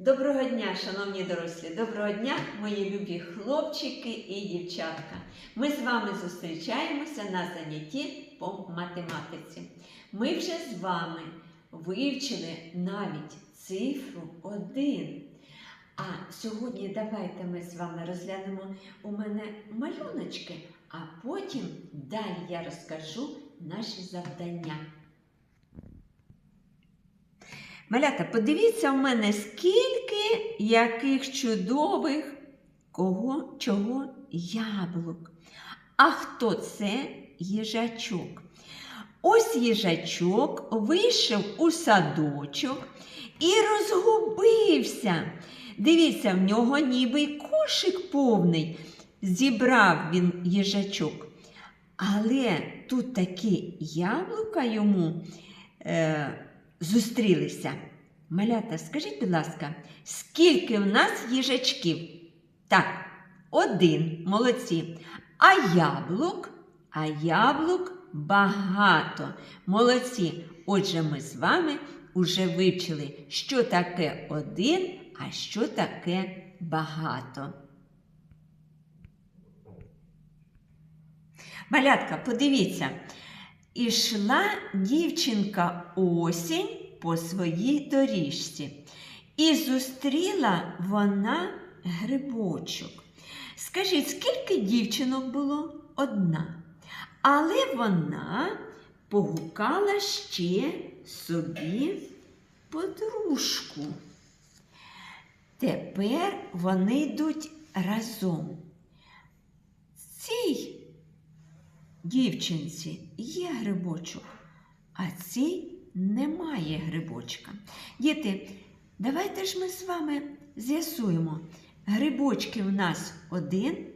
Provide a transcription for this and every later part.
Доброго дня, шановні дорослі! Доброго дня, мої любі хлопчики і дівчатка. Ми з вами зустрічаємося на занятті по математиці. Ми вже з вами вивчили навіть цифру 1. А сьогодні давайте ми з вами розглянемо у мене малюночки, а потім далі я розкажу наші завдання. Малята, подивіться в мене, скільки яких чудових кого, чого яблук. А хто це їжачок? Ось їжачок вийшов у садочок і розгубився. Дивіться, в нього ніби кошик повний. Зібрав він їжачок. Але тут такі яблука йому. Е, зустрілися. Малята, скажіть, будь ласка, скільки в нас їжачків? Так, один, молодці. А яблук? А яблук багато. Молодці. Отже, ми з вами вже вивчили, що таке один, а що таке багато. Малятка, подивіться. Ішла дівчинка осінь по своїй доріжці, і зустріла вона грибочок. Скажіть, скільки дівчинок було? Одна. Але вона погукала ще собі подружку. Тепер вони йдуть разом. Цій дівчинці є грибочок, а цій немає грибочка. Діти, давайте ж ми з вами з'ясуємо. Грибочки в нас один.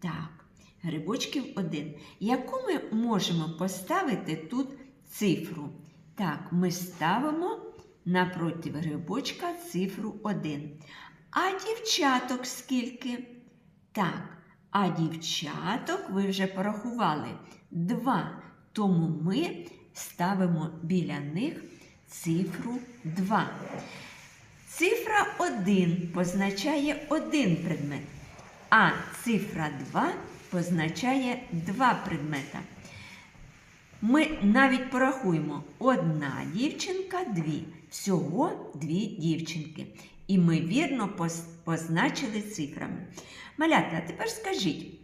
Так, грибочків один. Яку ми можемо поставити тут цифру? Так, ми ставимо напроти грибочка цифру 1. А дівчаток скільки? Так, а дівчаток ви вже порахували два. Тому ми ставимо біля них цифру 2. Цифра 1 позначає один предмет, а цифра 2 позначає два предмета. Ми навіть порахуємо одна дівчинка, дві. Всього дві дівчинки. І ми вірно позначили цифрами. Малята, а тепер скажіть,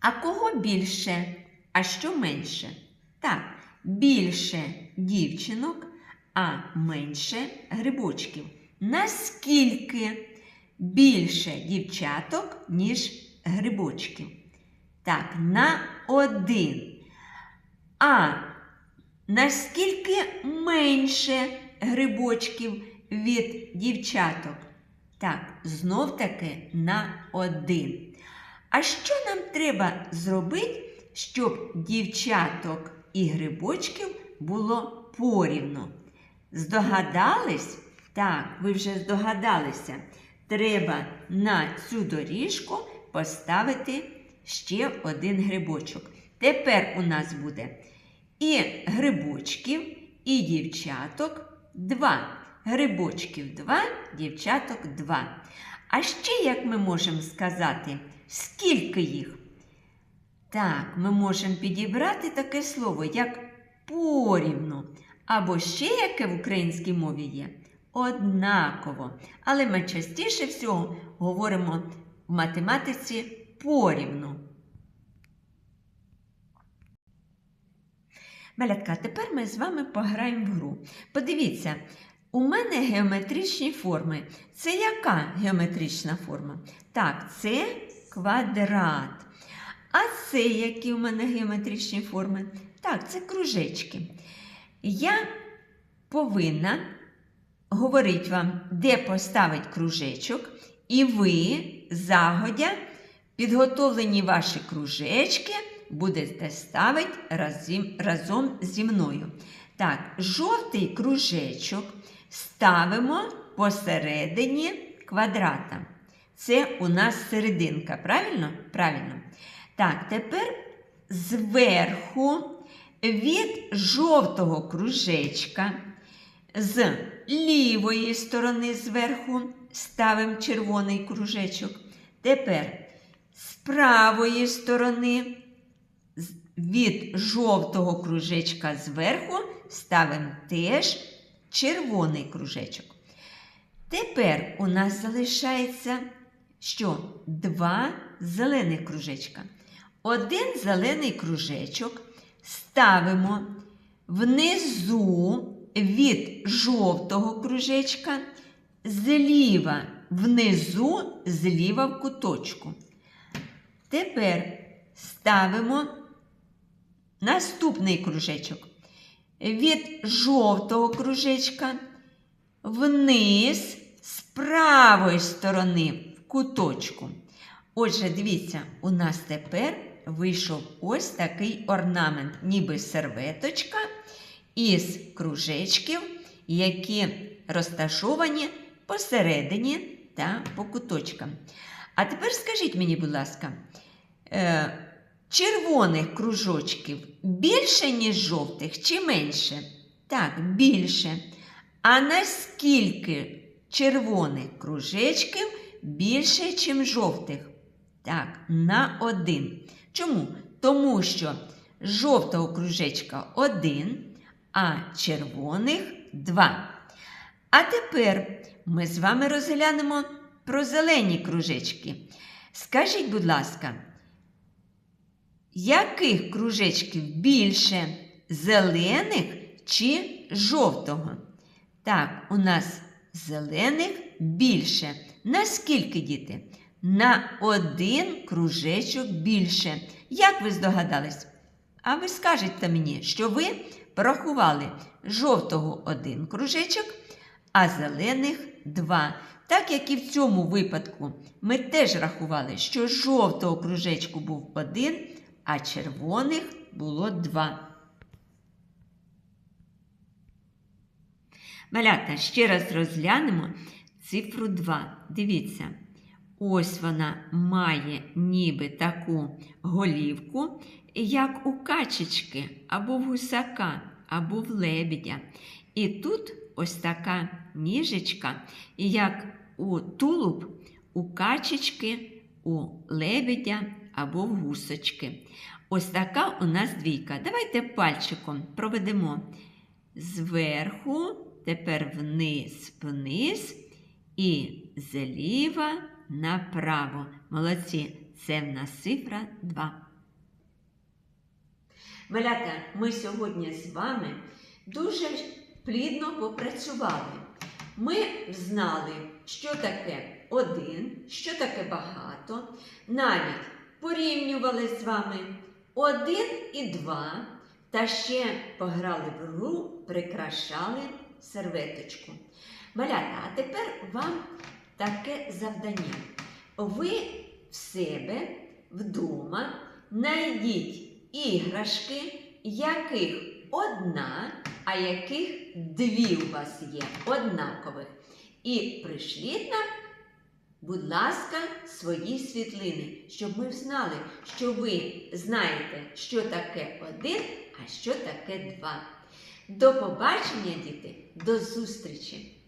а кого більше, а що менше? Так, більше дівчинок, а менше грибочків. Наскільки більше дівчаток, ніж грибочків? Так, на один. А наскільки менше грибочків від дівчаток? Так, знов таки на один. А що нам треба зробити, щоб дівчаток і грибочків було порівну? Здогадались? Так, ви вже здогадалися. Треба на цю доріжку поставити ще один грибочок. Тепер у нас буде і грибочків, і дівчаток два. Грибочків два, дівчаток два. А ще, як ми можемо сказати, скільки їх? Так, ми можемо підібрати таке слово, як порівну. Або ще яке в українській мові є однаково. Але ми частіше всього говоримо в математиці порівну. Малятка, тепер ми з вами пограємо в гру. Подивіться, у мене геометричні форми. Це яка геометрична форма? Так, це квадрат. А це які у мене геометричні форми? Так, це кружечки. Я повинна говорити вам, де поставити кружечок, і ви загодя підготовлені ваші кружечки будете ставити разом, разом зі мною. Так, жовтий кружечок ставимо посередині квадрата. Це у нас серединка, правильно? Правильно. Так, тепер зверху від жовтого кружечка з лівої сторони зверху ставимо червоний кружечок. Тепер з правої сторони від жовтого кружечка зверху ставимо теж червоний кружечок. Тепер у нас залишається що? Два зелених кружечка. Один зелений кружечок ставимо внизу від жовтого кружечка, зліва внизу, зліва в куточку. Тепер ставимо наступний кружечок. Від жовтого кружечка вниз з правої сторони в куточку. Отже, дивіться, у нас тепер вийшов ось такий орнамент, ніби серветочка із кружечків, які розташовані посередині та по куточкам. А тепер скажіть мені, будь ласка, е, червоних кружочків більше, ніж жовтих, чи менше? Так, більше. А наскільки червоних кружечків більше, ніж жовтих? Так, на один. Чому? Тому що жовтого кружечка один, а червоних два. А тепер ми з вами розглянемо про зелені кружечки. Скажіть, будь ласка, яких кружечків більше зелених чи жовтого? Так, у нас зелених більше. Наскільки, діти? На один кружечок більше. Як ви здогадались? А ви скажете мені, що ви порахували жовтого один кружечок, а зелених два. Так як і в цьому випадку ми теж рахували, що жовтого кружечку був один, а червоних було два. Малята, ще раз розглянемо цифру 2. Дивіться, ось вона має ніби таку голівку, як у качечки, або в гусака, або в лебедя. І тут ось така ніжечка, як у тулуб, у качечки, у лебедя або в гусочки. Ось така у нас двійка. Давайте пальчиком проведемо зверху, тепер вниз, вниз і зліва направо. Молодці, це в нас цифра 2. Малята, ми сьогодні з вами дуже плідно попрацювали. Ми знали, що таке один, що таке багато. Навіть порівнювали з вами один і два, та ще пограли в гру, прикрашали серветочку. Малята, а тепер вам таке завдання. Ви в себе вдома знайдіть іграшки, яких одна, а яких дві у вас є однакових. І пришліть нам, будь ласка, свої світлини, щоб ми знали, що ви знаєте, що таке один, а що таке два. До побачення, діти, до зустрічі!